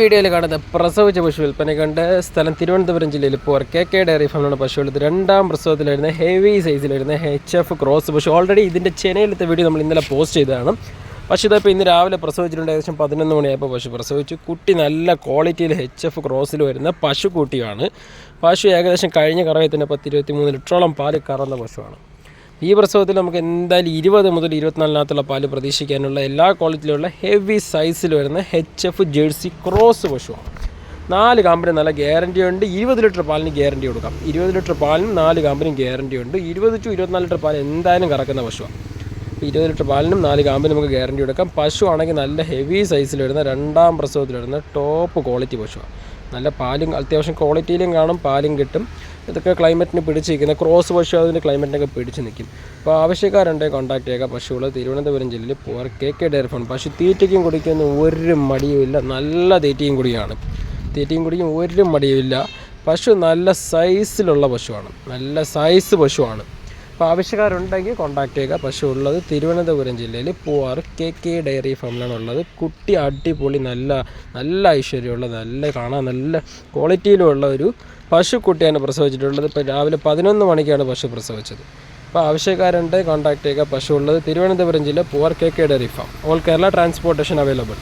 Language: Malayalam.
വീഡിയോയിൽ കാണുന്നത് പ്രസവിച്ച പശു വിൽപ്പന കണ്ട് സ്ഥലം തിരുവനന്തപുരം ജില്ലയിൽ ഇപ്പോൾ കെ കെ ഡയറി ഫാമിലാണ് പശു ഉള്ളത് രണ്ടാം പ്രസവത്തിലായിരുന്ന ഹെവി സൈസിലായിരുന്ന എച്ച് എഫ് ക്രോസ് പശു. ഓൾറെഡി ഇതിന്റെ ചെനയിലത്തെ വീഡിയോ നമ്മൾ ഇന്നലെ പോസ്റ്റ് ചെയ്തതാണ്. പശു ഇതപ്പോൾ ഇന്ന് രാവിലെ പ്രസവിച്ചിട്ടുണ്ട്. ഏകദേശം പതിനൊന്ന് മണിയായപ്പോൾ പശു പ്രസവിച്ചു. കുട്ടി നല്ല ക്വാളിറ്റിയിൽ എച്ച് എഫ് ക്രോസിൽ വരുന്ന പശു കുട്ടിയാണ് പശു ഏകദേശം കഴിഞ്ഞ കറവയിൽ തന്നെ പത്ത് മൂന്ന് ലിറ്ററോളം പാൽ കറന്ന പശുവാണ്. ഈ പ്രസവത്തിൽ നമുക്ക് എന്തായാലും ഇരുപത് മുതൽ ഇരുപത്തിനാലിനകത്തുള്ള പാൽ പ്രതീക്ഷിക്കാനുള്ള എല്ലാ ക്വാളിറ്റിയിലുള്ള ഹെവി സൈസിൽ വരുന്ന എച്ച് എഫ് ജേഴ്സി ക്രോസ് പശുവാണ് നാല് കാമ്പിന് നല്ല ഗ്യാരണ്ടി ഉണ്ട്. ഇരുപത് ലിറ്റർ പാലിന് ഗ്യാരണ്ടി കൊടുക്കാം. ഇരുപത് ലിറ്റർ പാലിനും നാല് കാമ്പിനും ഗ്യാരണ്ടി ഉണ്ട്. ഇരുപത് ടു ഇരുപത്തിനാല് ലിറ്റർ പാൽ എന്തായാലും കറക്കുന്ന പശുവാണ് ഇരുപത് ലിറ്റർ പാലിനും നാല് കാമ്പിനും നമുക്ക് ഗ്യാരണ്ടി കൊടുക്കാം. പശു ആണെങ്കിൽ നല്ല ഹെവി സൈസിൽ വരുന്ന രണ്ടാം പ്രസവത്തിൽ വരുന്ന ടോപ്പ് ക്വാളിറ്റി പശുവാണ് നല്ല പാലും അത്യാവശ്യം ക്വാളിറ്റിയിലും കാണും പാലും കിട്ടും. ഇതൊക്കെ ക്ലൈമറ്റിന് പിടിച്ച് നിൽക്കുന്ന ക്രോസ് പശു അതിന്റെ ക്ലൈമറ്റിനൊക്കെ പിടിച്ച് നിൽക്കും. അപ്പോൾ ആവശ്യക്കാരുണ്ടെങ്കിൽ കോൺടാക്ട് ചെയ്യുക. പശുകൾ തിരുവനന്തപുരം ജില്ലയിൽ Poovar K K dairy farm പശു തീറ്റയ്ക്കും കുടിക്കുന്ന ഒരു മടിയുമില്ല നല്ല തീറ്റയും കുടിയാണ്. തീറ്റയും കുടിക്കും ഒരു മടിയുമില്ല പശു നല്ല സൈസിലുള്ള പശുവാണ്. നല്ല സൈസ് പശുവാണ്. അപ്പോൾ ആവശ്യക്കാരുണ്ടെങ്കിൽ കോൺടാക്ട് ചെയ്യുക. പശു ഉള്ളത് തിരുവനന്തപുരം ജില്ലയിൽ പൂവാർ കെ കെ ഡയറി ഫാമിലാണ് ഉള്ളത്. കുട്ടി അടിപൊളി നല്ല നല്ല ഐശ്വര്യമുള്ള നല്ല കാണാൻ നല്ല ക്വാളിറ്റിയിലുള്ള ഒരു പശുക്കുട്ടിയാണ് പ്രസവിച്ചിട്ടുള്ളത്. ഇപ്പോൾ രാവിലെ പതിനൊന്ന് മണിക്കാണ് പശു പ്രസവിച്ചത്. അപ്പോൾ ആവശ്യക്കാരുണ്ട് കോൺടാക്ട് ചെയ്യുക പശു ഉള്ളത്. തിരുവനന്തപുരം ജില്ല Poovar K K dairy farm. All Kerala transportation available.